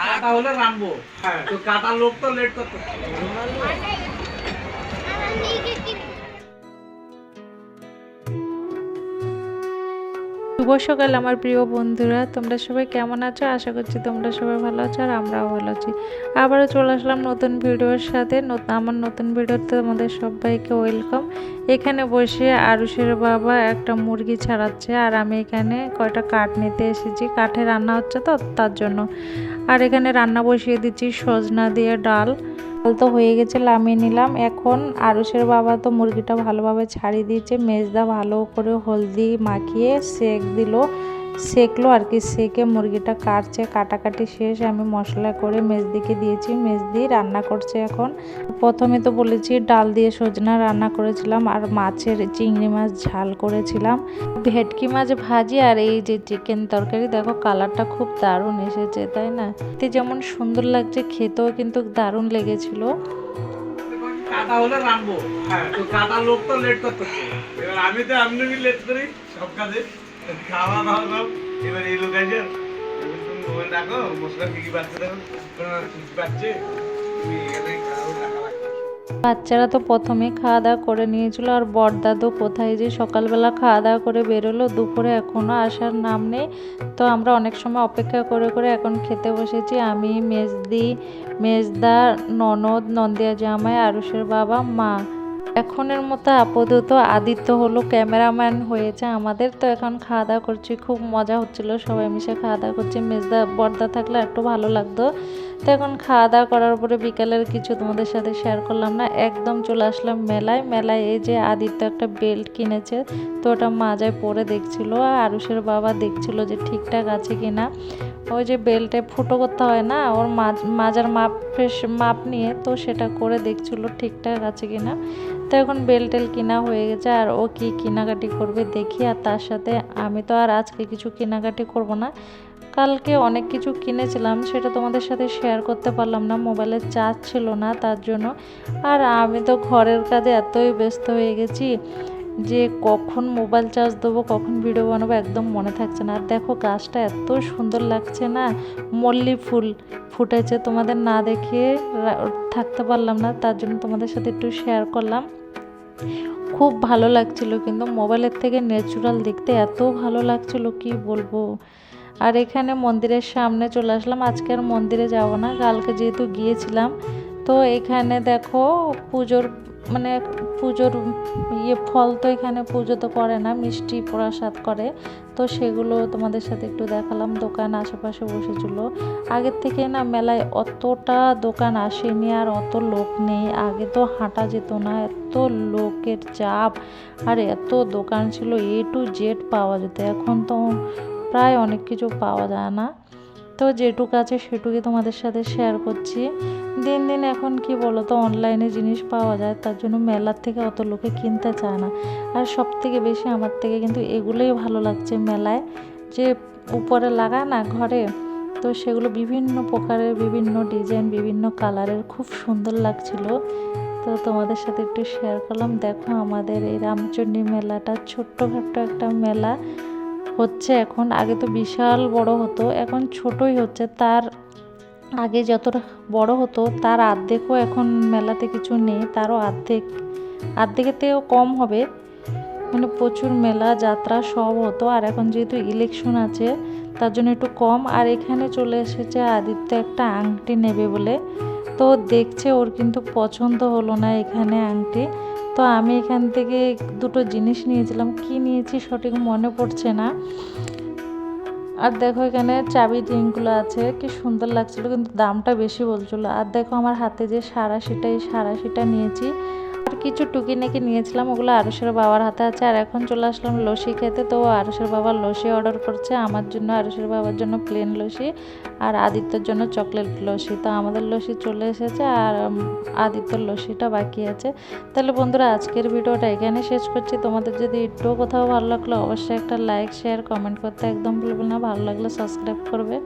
কাটা হলে রাখব হ্যাঁ। তো কাটার লোক তো লেট করতে শুভ সকাল আমার প্রিয় বন্ধুরা। তোমরা সবাই কেমন আছো? আশা করছি তোমরা সবাই ভালো আছো আর আমরাও ভালো আছি। আবারও চলে আসলাম নতুন ভিডিওর সাথে। আমার নতুন ভিডিওতে তোমাদের সবাইকে ওয়েলকাম। এখানে বসে আরুষের বাবা একটা মুরগি ছাড়াচ্ছে আর আমি এখানে কয়টা কাঠ নিতে এসেছি। কাঠে রান্না হচ্ছে তো, তার জন্য। আর এখানে রান্না বসিয়ে দিচ্ছি সজনা দিয়ে ডাল। তো হয়ে গেছে, নামিয়ে নিলাম। এখন আরুষের বাবা তো মুরগিটা ভালোভাবে ছাড়িয়ে দিয়েছে। মেজদা ভালো করে হলদি মাখিয়ে সেক দিল। সেকলো আর কি, সেকে মুরগিটা কাটছে, কাটাকাটি শেষ। আমি মশলা করে মেজদিকে দিয়েছি। মেজদি রান্না করছে এখন। প্রথমে তো বলেছি ডাল দিয়ে সজনা রান্না করেছিলাম আর মাছের চিংড়ি মাছ ঝাল করেছিলাম। ভেটকি মাছ ভাজি আর এই যে চিকেন তরকারি, দেখো কালারটা খুব দারুণ এসেছে, তাই না? এতে যেমন সুন্দর লাগছে, খেতেও কিন্তু দারুণ লেগেছিল। কাটা হলে হ্যাঁ তো লোক তো লেট এবার আমি তো এমনি লেট করি সব কাজে। খাওয়া দাওয়া সব। এবার এই লোক আছে। তুমি মোবাইল রাখো মশলা কি কি তুমি এখানে বাচ্চারা তো প্রথমে খাওয়া দাওয়া করে নিয়েছিল, আর বড়দাদু কোথায় যে সকালবেলা খাওয়া দাওয়া করে বেরোলো, দুপুরে এখনও আসার নাম নেই। তো আমরা অনেক সময় অপেক্ষা করে করে এখন খেতে বসেছি। আমি, মেজদি, মেজদা, ননদ, নন্দিয়া জামাই, আরুষের বাবা, মা। এখনের মতো আপাতত আদিত্য হলো ক্যামেরাম্যান হয়েছে আমাদের, তো এখন খাওয়া দাওয়া করছি। খুব মজা হচ্ছিল, সবাই মিশে খাওয়া দাওয়া করছি। মেজদা বর্দা থাকলে একটু ভালো লাগতো। তো এখন খাওয়া দাওয়া করার পরে বিকালের কিছু তোমাদের সাথে শেয়ার করলাম না, একদম চলে আসলাম মেলায়। মেলায় এই যে আদিত্য একটা বেল্ট কিনেছে, তো ওটা মাজায় পরে দেখছিল, আর আরুষের বাবা দেখছিল যে ঠিকঠাক আছে কিনা। ওই যে বেল্টে ফুটো করতে হয় না, ওর মাজ মাজার মাপ মাপ নিয়ে তো সেটা করে দেখছিল ঠিকঠাক আছে কিনা। তো এখন বেল টেল কিনা হয়ে গেছে, আর ও কি কেনাকাটি করবে দেখি, আর তার সাথে আমি তো আর আজকে কিছু কেনাকাটি করব না। কালকে অনেক কিছু কিনেছিলাম, সেটা তোমাদের সাথে শেয়ার করতে পারলাম না মোবাইলের চার্জ ছিল না তার জন্য। আর আমি তো ঘরের কাজে এতই ব্যস্ত হয়ে গেছি যে কখন মোবাইল চার্জ দেবো, কখন ভিডিও বানাবো, একদম মনে থাকছে না। আর দেখো গাছটা এত সুন্দর লাগছে না, মল্লি ফুল ফুটেছে, তোমাদের না দেখে থাকতে পারলাম না, তার জন্য তোমাদের সাথে একটু শেয়ার করলাম। খুব ভালো লাগছিল কিন্তু মোবাইলের থেকে ন্যাচুরাল দেখতে এত ভালো লাগছিল, কি বলব? আর এখানে মন্দিরের সামনে চলে আসলাম। আজকে আর মন্দিরে যাব না, কালকে যেহেতু গিয়েছিলাম। তো এখানে দেখো পুজোর মানে পুজোর ইয়ে ফল তো এখানে পুজো তো করে না, মিষ্টি প্রসাদ করে। তো সেগুলো তোমাদের সাথে একটু দেখালাম। দোকান আশেপাশে বসেছিল। আগের থেকে না মেলায় অতটা দোকান আসেনি আর অত লোক নেই। আগে তো হাঁটা যেত না, এত লোকের চাপ আর এত দোকান ছিল এ টু জেড পাওয়া যেত। এখন তো প্রায় অনেক কিছু পাওয়া যায় না। তো যেটুকু আছে সেটুকুই তোমাদের সাথে শেয়ার করছি। দিন দিন এখন কি বলো তো অনলাইনে জিনিস পাওয়া যায়, তার জন্য মেলার থেকে অত লোকে কিনতে চায় না। আর সব থেকে বেশি আমার থেকে কিন্তু এগুলোই ভালো লাগছে মেলায়। যে উপরে লাগায় না ঘরে, তো সেগুলো বিভিন্ন প্রকারের, বিভিন্ন ডিজাইন বিভিন্ন কালারের খুব সুন্দর লাগছিল। তো তোমাদের সাথে একটু শেয়ার করলাম। দেখো আমাদের এই রামচণ্ডী মেলাটা ছোট্টখাট্ট একটা মেলা। হচ্ছে এখন, আগে তো বিশাল বড় হতো, এখন ছোটই হচ্ছে। তার আগে যতটা বড় হতো, তার আর্ধেকও এখন মেলাতে কিছু নেই, তারও আর্ধেক অর্ধেকের থেকেও কম হবে। মানে প্রচুর মেলা, যাত্রা সব হতো, আর এখন যেহেতু ইলেকশন আছে, তার জন্য একটু কম। আর এখানে চলে এসেছে আদিত্য একটা আংটি নেবে বলে। তো দেখছে ওর কিন্তু পছন্দ হলো না এখানে আংটি। তো আমি এখান থেকে দুটো জিনিস নিয়েছিলাম। কি নিয়েছি সঠিক মনে পড়ছে না। আর দেখো এখানে চাবি রিংগুলো আছে, কি সুন্দর লাগছিল, কিন্তু দামটা বেশি বলছিলো। আর দেখো আমার হাতে যে সারা সেটাই এই সেটা নিয়েছি। আর কিছু টুকি নাকি নিয়েছিলাম, ওগুলো আরুষের বাবার হাতে আছে। আর এখন চলে আসলাম লস্যি খেতে। তো আরুষের বাবার লস্যি অর্ডার করছে, আমার জন্য, আরুষের বাবার জন্য প্লেন লস্যি আর আদিত্যর জন্য চকলেট লস্যি। তো আমাদের লস্যি চলে এসেছে আর আদিত্যর লস্যিটা বাকি আছে। তাহলে বন্ধুরা, আজকের ভিডিওটা এখানে শেষ করছি। তোমাদের যদি একটুও কোথাও ভালো লাগল, অবশ্যই একটা লাইক শেয়ার কমেন্ট করতে একদম ভুলবে না। ভালো লাগলে সাবস্ক্রাইব করবে।